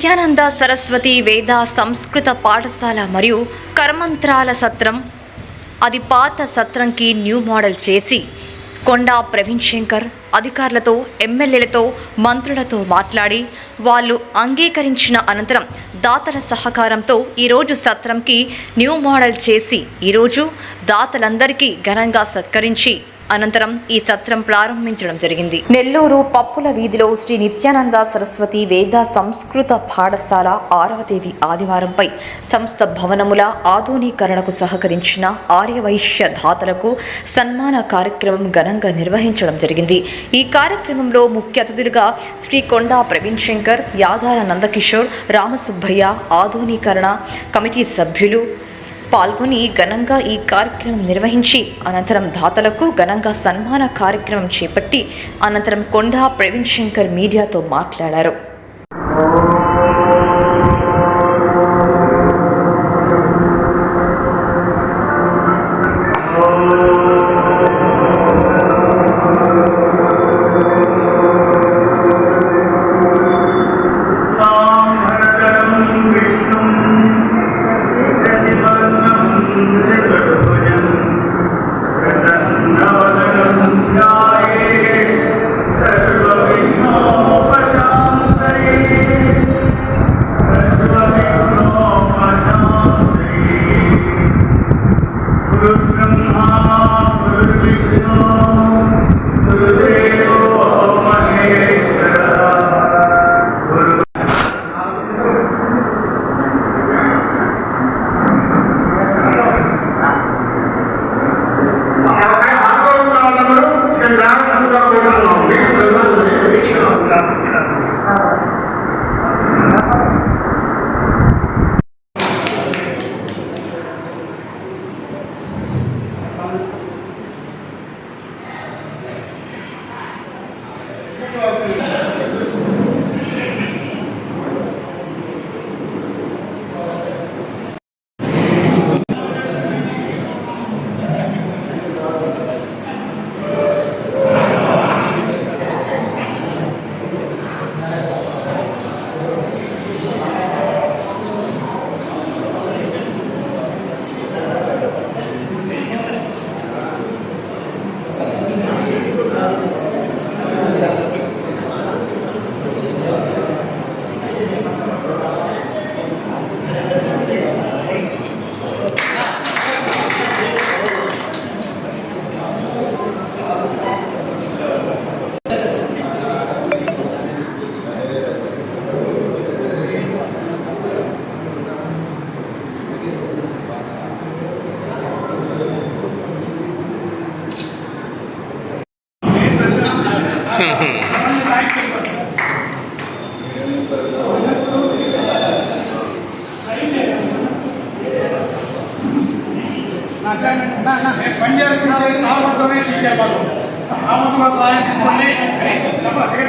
నిత్యానంద సరస్వతి వేద సంస్కృత పాఠశాల మరియు కర్మంత్రాల సత్రం అది పాత సత్రంకి న్యూ మోడల్ చేసి కొండా ప్రవీణ్ శంకర్ అధికారులతో ఎమ్మెల్యేలతో మంత్రులతో మాట్లాడి వాళ్ళు అంగీకరించిన అనంతరం దాతల సహకారంతో ఈరోజు సత్రంకి న్యూ మోడల్ చేసి ఈరోజు దాతలందరికీ ఘనంగా సత్కరించి అనంతరం ఈ సత్రం ప్రారంభించడం జరిగింది. నెల్లూరు పప్పుల వీధిలో శ్రీ నిత్యానంద సరస్వతి వేద సంస్కృత పాఠశాల ఆరవ తేదీ ఆదివారంపై సంస్థ భవనముల ఆధునీకరణకు సహకరించిన ఆర్యవైశ్య దాతలకు సన్మాన కార్యక్రమం ఘనంగా నిర్వహించడం జరిగింది. ఈ కార్యక్రమంలో ముఖ్య అతిథులుగా శ్రీ కొండా ప్రవీణ్ శంకర్ యాదాల నందకిషోర్ రామసుబ్బయ్య ఆధునీకరణ కమిటీ సభ్యులు పాల్గొని ఘనంగా ఈ కార్యక్రమం నిర్వహించి అనంతరం దాతలకు ఘనంగా సన్మాన కార్యక్రమం చేపట్టి అనంతరం కొండా ప్రవీణ్ శంకర్ మీడియాతో మాట్లాడారు. Krishna, Hare పనిచేస్తున్నారు సాగు డొనేషన్ చెప్పాలి ఆమెకు సహాయం చెప్పండి చెప్పండి.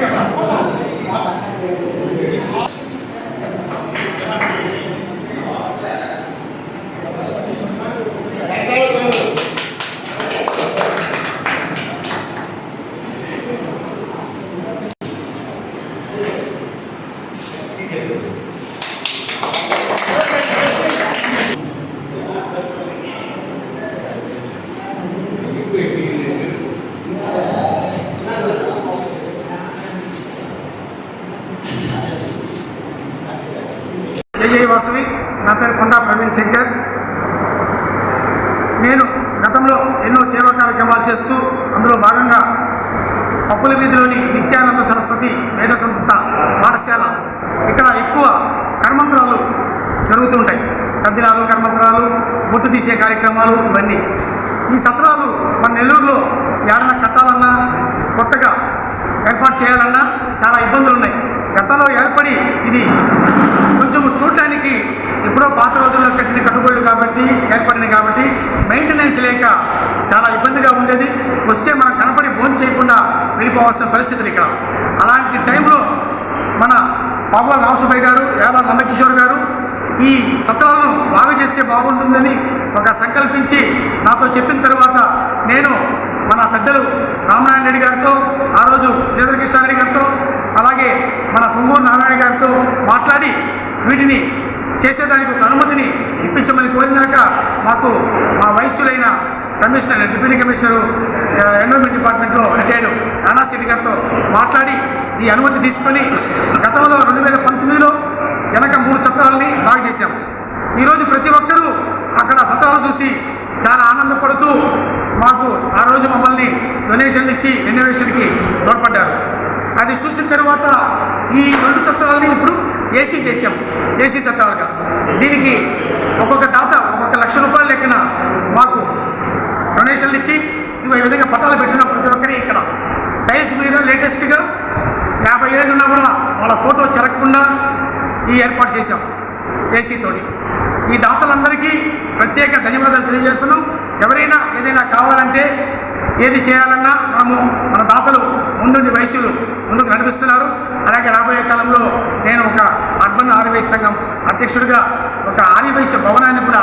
జై వాసవి నా పేరు కొండా ప్రవీణ్ శంకర్. నేను గతంలో ఎన్నో సేవా కార్యక్రమాలు చేస్తూ అందులో భాగంగా పప్పుల వీధిలోని నిత్యానంద సరస్వతి వేద సంస్కృత పాఠశాల ఇక్కడ ఎక్కువ కర్మంత్రాలు జరుగుతుంటాయి తద్దినాలు కర్మంత్రాలు బొట్టు తీసే కార్యక్రమాలు ఇవన్నీ. ఈ సత్రాలు మన నెల్లూరులో ఏడన్నా కట్టాలన్నా కొత్తగా ఏర్పాటు చేయాలన్నా చాలా ఇబ్బందులు ఉన్నాయి. గతంలో ఏర్పడి ఇది లేక చాలా ఇబ్బందిగా ఉండేది. వస్తే మనం కనపడి భోజనం చేయకుండా వెళ్ళిపోవాల్సిన పరిస్థితులు ఇక్కడ. అలాంటి టైంలో మన పాపల రామసుబ్బయ్య గారు యాదా నందకిషోర్ గారు ఈ సత్రాలను బాగు చేస్తే బాగుంటుందని ఒక సంకల్పించి నాతో చెప్పిన తర్వాత నేను మన పెద్దలు రామనారాయణ రెడ్డి గారితో ఆ రోజు శ్రీధర కృష్ణారెడ్డి గారితో అలాగే మన పొంగూరు నారాయణ గారితో మాట్లాడి వీటిని చేసేదానికి ఒక అనుమతిని ఇప్పించమని కోరినాక మాకు మా వయస్సులైన కమిషనర్ డిప్యూటీ కమిషనరు ఎన్విరాన్మెంట్ డిపార్ట్మెంట్లో రిటైర్డ్ రాణా సిటీ గారితో మాట్లాడి ఈ అనుమతి తీసుకొని గతంలో రెండు వేల పంతొమ్మిదిలో వెనక మూడు సత్రాలని బాగా చేశాం. ఈరోజు ప్రతి ఒక్కరూ అక్కడ సత్రాలు చూసి చాలా ఆనందపడుతూ మాకు ఆ రోజు మమ్మల్ని డొనేషన్లు ఇచ్చి రెనోవేషన్కి తోడ్పడ్డారు. అది చూసిన తర్వాత ఈ రెండు సత్రాలని ఇప్పుడు ఏసీ చేసాం ఏసీ సత్రాలుగా దీనికి ఒక్కొక్క దాత ఒక్కొక్క లక్ష రూపాయల లెక్కన మాకు డొనేషన్లు ఇచ్చి ఇవి ఈ విధంగా పట్టాలు పెట్టిన ప్రతి ఒక్కరి ఇక్కడ. టైల్స్ మీద లేటెస్ట్గా యాభై ఏళ్ళున్నా కూడా వాళ్ళ ఫోటో చెరగకుండా ఈ ఏర్పాటు చేశాం ఏసీతోటి ఈ దాతలందరికీ ప్రత్యేక ధన్యవాదాలు తెలియజేస్తున్నాం. ఎవరైనా ఏదైనా కావాలంటే ఏది చేయాలన్నా మనము మన దాతలు ముందుండి వైశ్యులు ముందుకు నడిపిస్తున్నారు. అలాగే రాబోయే కాలంలో నేను ఒక అర్బన్ ఆర్యవైశ్య సంఘం అధ్యక్షుడిగా ఒక ఆర్యవైశ్య భవనాన్ని కూడా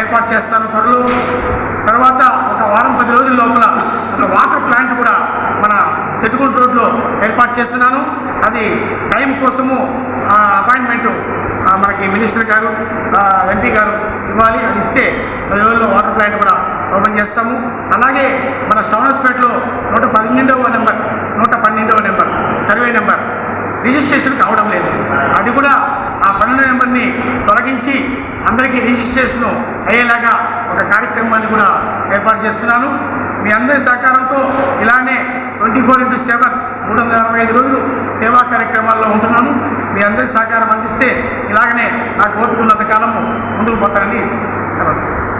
ఏర్పాటు చేస్తాను త్వరలో. తర్వాత ఒక వారం పది రోజుల లోపల ఒక వాటర్ ప్లాంట్ కూడా మన సెట్టుకుంట రోడ్లో ఏర్పాటు చేస్తున్నాను. అది టైం కోసము అపాయింట్మెంటు మనకి మినిస్టర్ గారు ఎంపీ గారు ఇవ్వాలి. అది ఇస్తే పది రోజుల్లో వాటర్ ప్లాంట్ కూడా ఓపెన్ చేస్తాము. అలాగే మన స్టౌనస్పేటలో నూట పన్నెండవ నెంబర్ నూట పన్నెండవ నెంబర్ సర్వే నెంబర్ రిజిస్ట్రేషన్ కావడం లేదు. అది కూడా ఆ పన్నెండు నెంబర్ని తొలగించి అందరికీ రిజిస్ట్రేషన్ అయ్యేలాగా ఒక కార్యక్రమాన్ని కూడా ఏర్పాటు చేస్తున్నాను. మీ అందరి సహకారంతో ఇలానే ట్వంటీ ఫోర్ ఇంటూ సెవెన్ మూడు వందల అరవై ఐదు రోజులు సేవా కార్యక్రమాల్లో ఉంటున్నాను. మీ అందరి సహకారం అందిస్తే ఇలాగనే నాకు ఓపికన్నంత కాలము ముందుకు పోతానని సెలవు